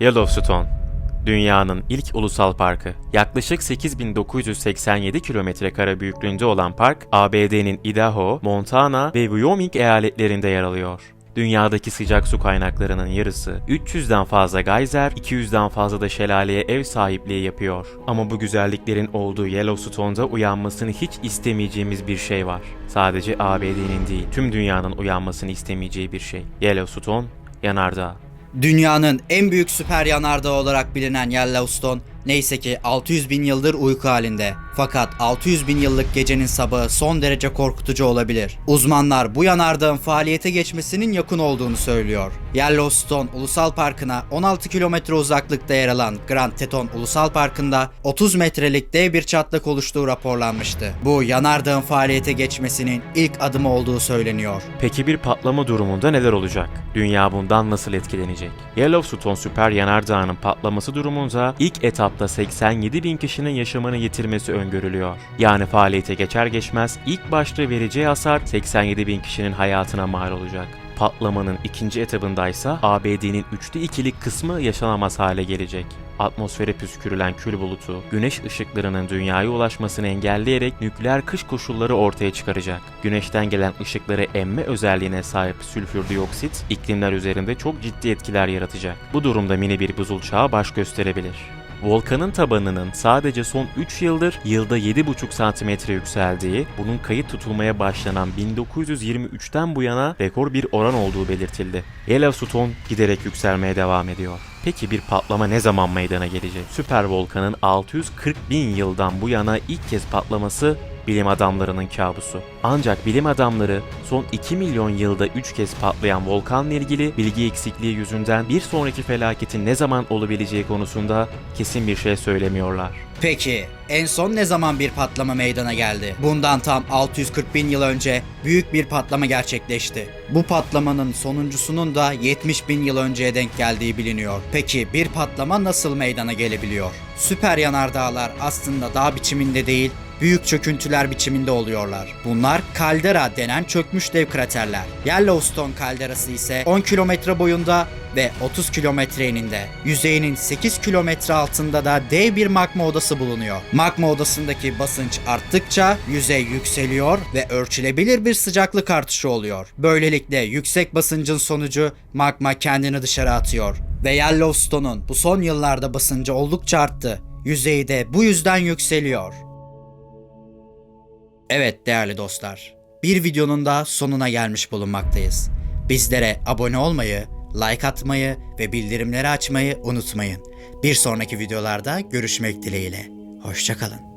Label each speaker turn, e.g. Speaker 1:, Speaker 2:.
Speaker 1: Yellowstone Dünyanın ilk ulusal parkı. Yaklaşık 8987 kilometre kare büyüklüğünde olan park, ABD'nin Idaho, Montana ve Wyoming eyaletlerinde yer alıyor. Dünyadaki sıcak su kaynaklarının yarısı, 300'den fazla geyser, 200'den fazla da şelaleye ev sahipliği yapıyor. Ama bu güzelliklerin olduğu Yellowstone'da uyanmasını hiç istemeyeceğimiz bir şey var. Sadece ABD'nin değil, tüm dünyanın uyanmasını istemeyeceği bir şey. Yellowstone, yanardağı.
Speaker 2: Dünyanın en büyük süper yanardağı olarak bilinen Yellowstone neyse ki 600 bin yıldır uyku halinde. Fakat 600 bin yıllık gecenin sabahı son derece korkutucu olabilir. Uzmanlar bu yanardağın faaliyete geçmesinin yakın olduğunu söylüyor. Yellowstone Ulusal Parkı'na 16 kilometre uzaklıkta yer alan Grand Teton Ulusal Parkı'nda 30 metrelik dev bir çatlak oluştuğu raporlanmıştı. Bu yanardağın faaliyete geçmesinin ilk adımı olduğu söyleniyor.
Speaker 1: Peki bir patlama durumunda neler olacak? Dünya bundan nasıl etkilenecek? Yellowstone süper yanardağının patlaması durumunda ilk etapta 87 bin kişinin yaşamını yitirmesi öngörülüyor. Yani faaliyete geçer geçmez ilk başta vereceği hasar 87 bin kişinin hayatına mal olacak. Patlamanın ikinci etabındaysa ABD'nin üçte ikilik kısmı yaşanamaz hale gelecek. Atmosfere püskürülen kül bulutu, güneş ışıklarının dünyaya ulaşmasını engelleyerek nükleer kış koşulları ortaya çıkaracak. Güneşten gelen ışıkları emme özelliğine sahip sülfür dioksit, iklimler üzerinde çok ciddi etkiler yaratacak. Bu durumda mini bir buzul çağı baş gösterebilir. Volkanın tabanının sadece son 3 yıldır yılda 7,5 santimetre yükseldiği, bunun kayıt tutulmaya başlanan 1923'ten bu yana rekor bir oran olduğu belirtildi. Yellowstone giderek yükselmeye devam ediyor. Peki bir patlama ne zaman meydana gelecek? Süper volkanın 640 bin yıldan bu yana ilk kez patlaması bilim adamlarının kabusu. Ancak bilim adamları son 2 milyon yılda 3 kez patlayan volkanla ilgili bilgi eksikliği yüzünden bir sonraki felaketin ne zaman olabileceği konusunda kesin bir şey söylemiyorlar.
Speaker 2: Peki en son ne zaman bir patlama meydana geldi? Bundan tam 640 bin yıl önce büyük bir patlama gerçekleşti. Bu patlamanın sonuncusunun da 70 bin yıl önceye denk geldiği biliniyor. Peki bir patlama nasıl meydana gelebiliyor? Süper yanardağlar aslında dağ biçiminde değil, büyük çöküntüler biçiminde oluyorlar. Bunlar kaldera denen çökmüş dev kraterler. Yellowstone kalderası ise 10 kilometre boyunda ve 30 kilometre eninde. Yüzeyinin 8 kilometre altında da dev bir magma odası bulunuyor. Magma odasındaki basınç arttıkça yüzey yükseliyor ve ölçülebilir bir sıcaklık artışı oluyor. Böylelikle yüksek basıncın sonucu magma kendini dışarı atıyor. Ve Yellowstone'un bu son yıllarda basıncı oldukça arttı. Yüzeyi de bu yüzden yükseliyor. Evet değerli dostlar, bir videonun da sonuna gelmiş bulunmaktayız. Bizlere abone olmayı, like atmayı ve bildirimleri açmayı unutmayın. Bir sonraki videolarda görüşmek dileğiyle. Hoşçakalın.